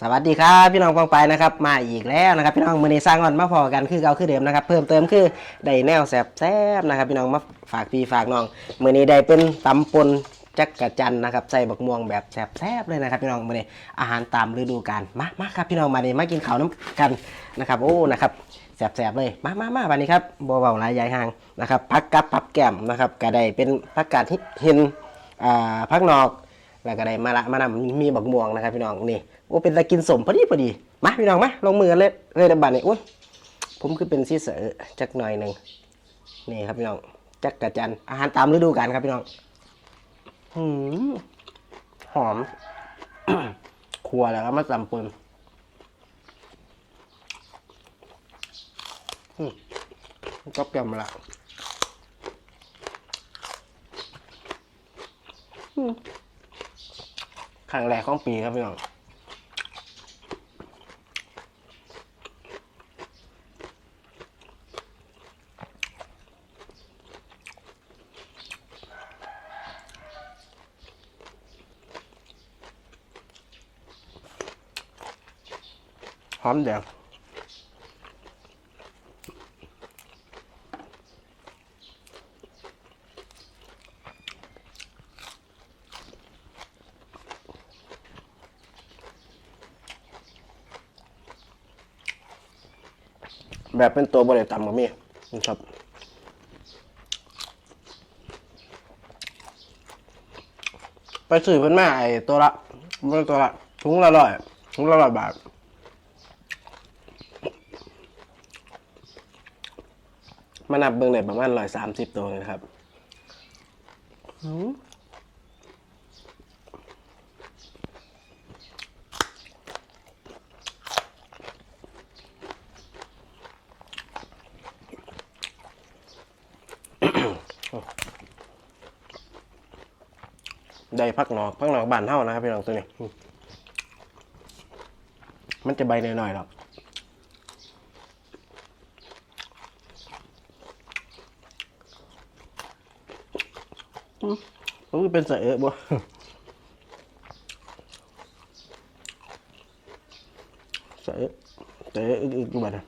สวัสดีครับพี่น้องปองไปนะครับมาอีกแล้วนะครับ พี่น้องมือในสร้างก่อนมาพอกันคือเก่าคือเดิมนะครับ เพิ่มเติมคือได้แนวแสบแซบๆนะครับพี่น้องมาฝากพี่ฝากน้องมือนี้ได้เป็นตำปนจักกะจันนะครับใส่บักม่วงแบบแสบแซบๆเลยนะครับ พี่น้องมือนี้อาหารตามฤดูกาลมามาครับพี่น้องมานี่มากินข้าวน้ำกันนะครับ โอ้นะครับแสบๆเลยมามามาวันนี้ครับบัวเบาหลายยายห่างนะครับพักกับพับแก้มนะครับก็ได้เป็นพักกาดหินอ่าพักนอก แล้วก็ได้มาละมานำมีบักม่วงนะครับพี่น้องนี่โอ้เป็นตะกินสมพอดีพอดีมาพี่น้องมาลงมือเลยเลยดับบัตนี่โอ้ยผมคือเป็นซีเสือจักหน่อยหนึ่งนี่ครับพี่น้องจักกระจันอาหารตามฤดูกาลครับพี่น้องหืมหอมครัวแล้วก็มาตำปนอืมก็เปรี้ยวมาละอืม รั้งแรกของปีครับพี่น้องหอมแดง แบบเป็นตัวบริต่ำกับมีนะครับไปซื้อเพิ่นมาไอ้ตัวละมันตัวละถุงละร้อยถุงละร้อยบาทมานับเบิ่งได้ประมาณร้อยสามสิบตัวเลยนะครับ ได้พักหนอกพักหนอกบานเท่านะครับพี่น้องตัวนี้ มันจะใบหน่อยๆหรอกมันก็เป็นสายเอบ่สายเสายเออึกๆอยู่บ้านนะ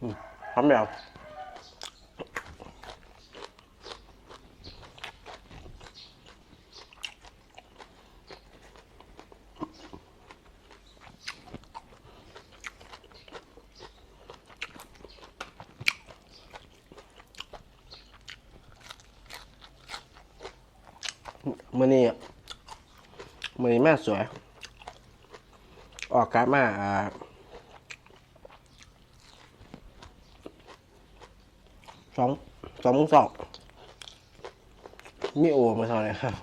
อืมแบบ มือนี้มือนี้แม่สวย ออกการดมาอ่าสองสองสองมีโอมาเท่าไรครับ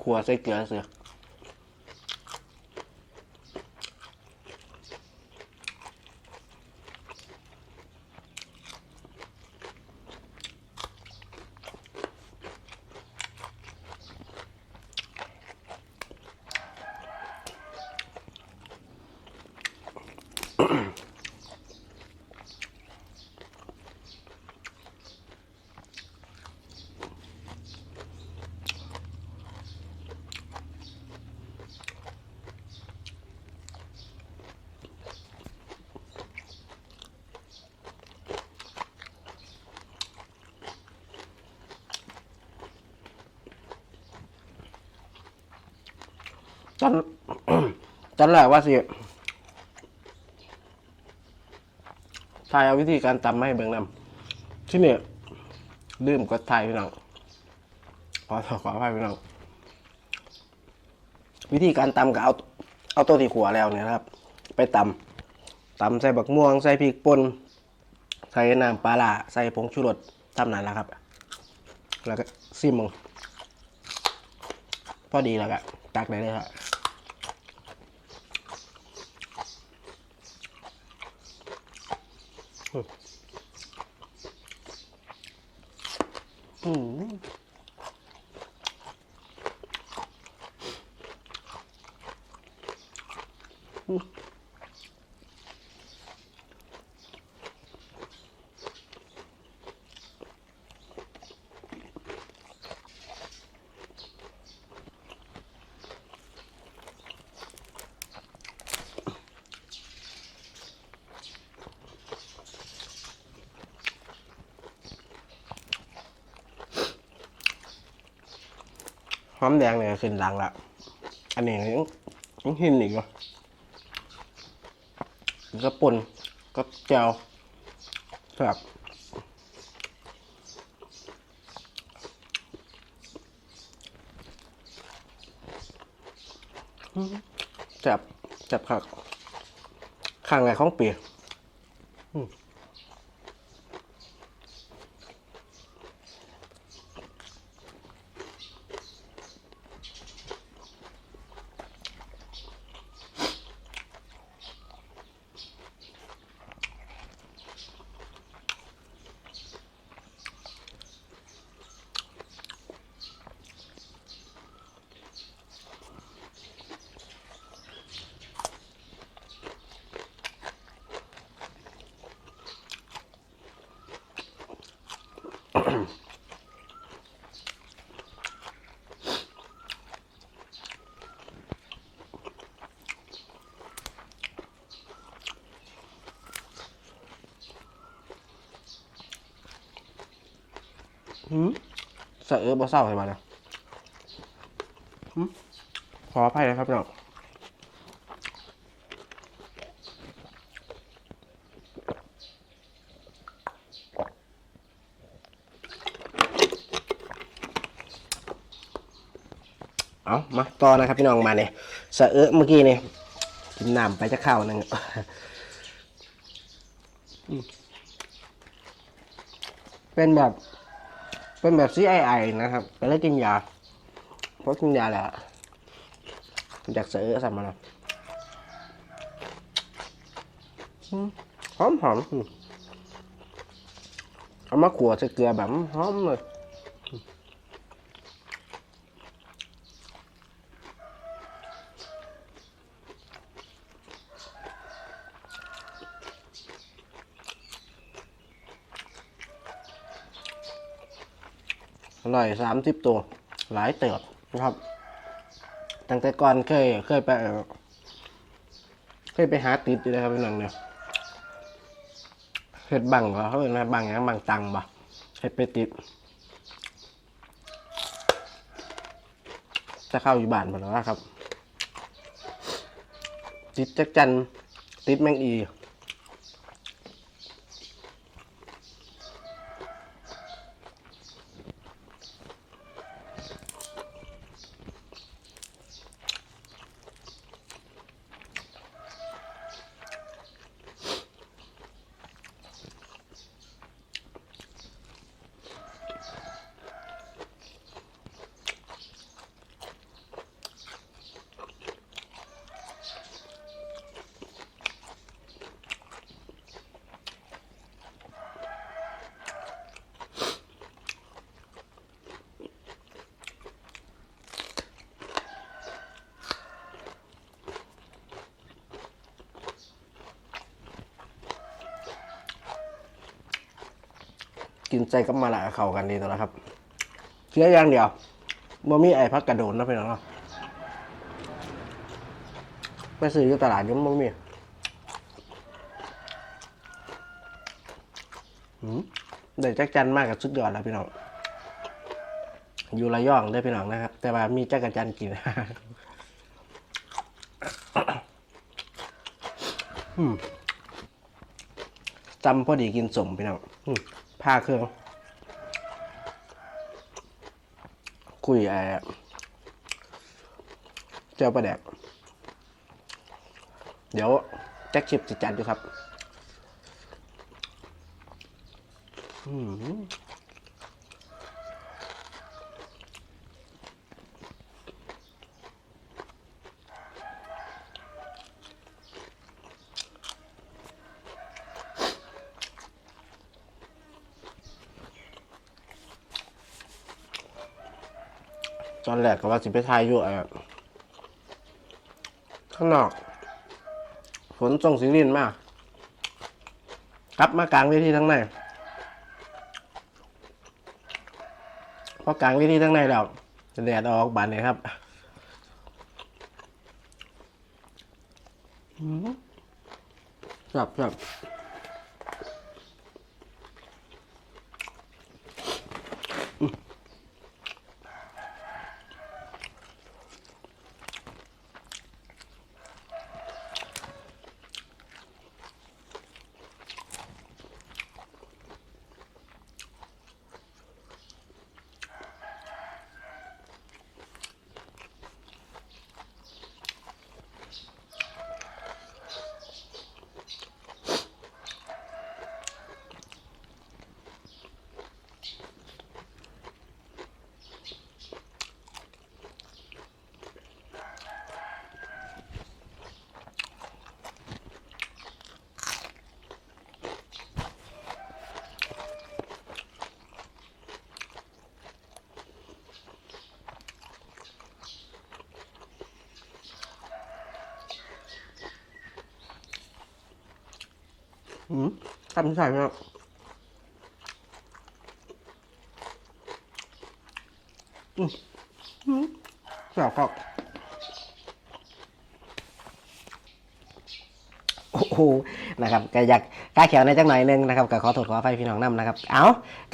ขัวใส่เกลือเสือ ตอน ตอนแรกว่าสิถ่ายเอาวิธีการตำมาให้เบิ่งนำที่เนี่ยลืมกดถ่ายพี่น้องขอขอขอภัยพี่น้องวิธีการตำก็เอาเอาตัวที่ขัวแล้วเนี่ยครับ ไปตำตำใส่บักม่วง ใส่พริกป่นใส่น้ำปลาร้าใส่ผงชูรสทำนั้นแหล้วครับ แล้วก็ซิมมึงพอดีแล้วก็ตักได้เลยครับ อืม หอมแดงเนี่ยขึ้นหลังละอันนี้ยังยังหินอีกเหรอแล้วก็ป่นก็แจวแบบจับจับขักข้างไหนของปี เสือบ่เศร้าใช่ไหมเนี่ยขออภัยนะครับพี่น้องเอามาต่อนะครับพี่น้องมาเนี่ยเสือเมื่อกี้เนี่ยกินน้ำไปจะเข้านึงเป็นแบบ เป็นแบบซีไอไอนะครับไปแล้วกินยาเพราะกินยาแหละอยากเสือสั่มาแล้วอืมหอมหอมอืมเอามาขัวใส่เกลือแบบหอมเลย ร่อยสามสิบตัว หลายเติบนะครับ ตั้งแต่ก่อนเคยเคยไปเคยไปหาติดอยู่นะครับพี่น้องเนี่ยเห็ดบังเหรอเขาเป็นอะไรบังอย่างบังตังบ่เห็ดไปติดจะเข้าอยู่บ้านหมดแล้วครับ ติดจักจันติดแมงอี กินใจกับมาละเข้ากันดีตัวแล้วครับเชื่ออย่างเดียวบ่มีไอ้พักกระโดนนะพี่น้องเนาะไปซื้ออยู่ตลาดยังบ่มีหืมได้จักจันมากกับสุดยอดแล้วพี่น้องอยู่ระยองได้พี่น้องนะครับ แต่ว่ามีจักรจันกินจำพอดีกินสมพี่น้องอ ผ้าเครื่อง คุยไอ้เจ้าประแดก เดี๋ยวแจ็คชิปจะจัดอยู่ครับ อืม ตอนแรกก็ว่าสิไปทายอยู่ไอ้ข้างนอก ฝนส่งสิรินมากกลับมากลางเวทีทั้งในพอกลางเวทีทั้งในแล้วแดดออกบานเลยครับอืมจับจับ ทำใส่ครับอืมอืมแซ่บครับโอ้โห นะครับก็อยากกล้าเขียวในจังหน่อยนึงนะครับก็ขอโทษขออภัยพี่น้องนํนะครับ เอา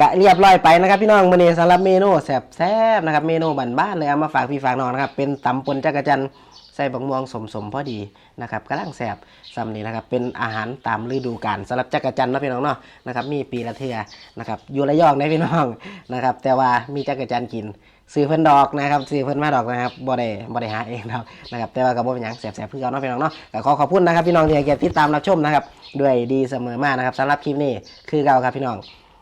กะเรียบร้อยไปนะครับพี่น้องมื้อนี้สำหรับเมนูแซ่บๆนะครับ เมนูบ้านๆเลยเอามาฝากพี่ฝากน้องนะครับ เป็นตำปนจักรจันทร์ ใส่บักม่วงสมๆพอดีนะครับกำลังแซ่บซ้ำนี้นะครับเป็นอาหารตามฤดูกาลสำหรับจักรจันทร์เนะพี่น้องเนาะนะครับมีปีละเทื่อนะครับอยู่ระยองนะพี่น้องนะครับแต่ว่ามีจักรจันทร์กินซื้อเพิ่นดอกนะครับซื้อเพิ่นมาดอกนะครับบ่ได้บ่ได้หาเองดอกนะครับแต่ว่าก็บ่เป็นหยังแสบๆเพื่อเก่าเนาะพี่น้องเนาะก็ขอขอบคุณนะครับพี่น้องที่ให้เกียรติติดตามรับชมนะครับด้วยดีเสมอมานะครับสำหรับคลิปนี้คือเก่าครับพี่น้อง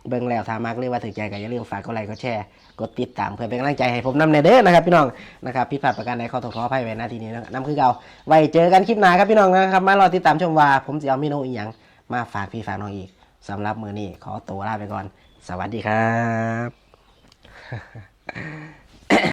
เบิ่งแล้วถ้ามักหรือว่าถือใจก็อย่าลืมฝากกดไลค์กดแชร์กดติดตามเพื่อเป็นกำลังใจให้ผมนำในเด้อนะครับพี่น้องนะครับผิดพลาดประกันในข้อโทษขออภัยไว้าที่นี้นํคือเก่าไว้เจอกันคลิปหน้าครับพี่น้องนะครับมารอติดตามชมว่า ผมจะเอาเมนูอีหยังมาฝากพี่ฝากน้องอีกสำหรับมือนี้ขอตัวลาไปก่อน สวัสดีครับ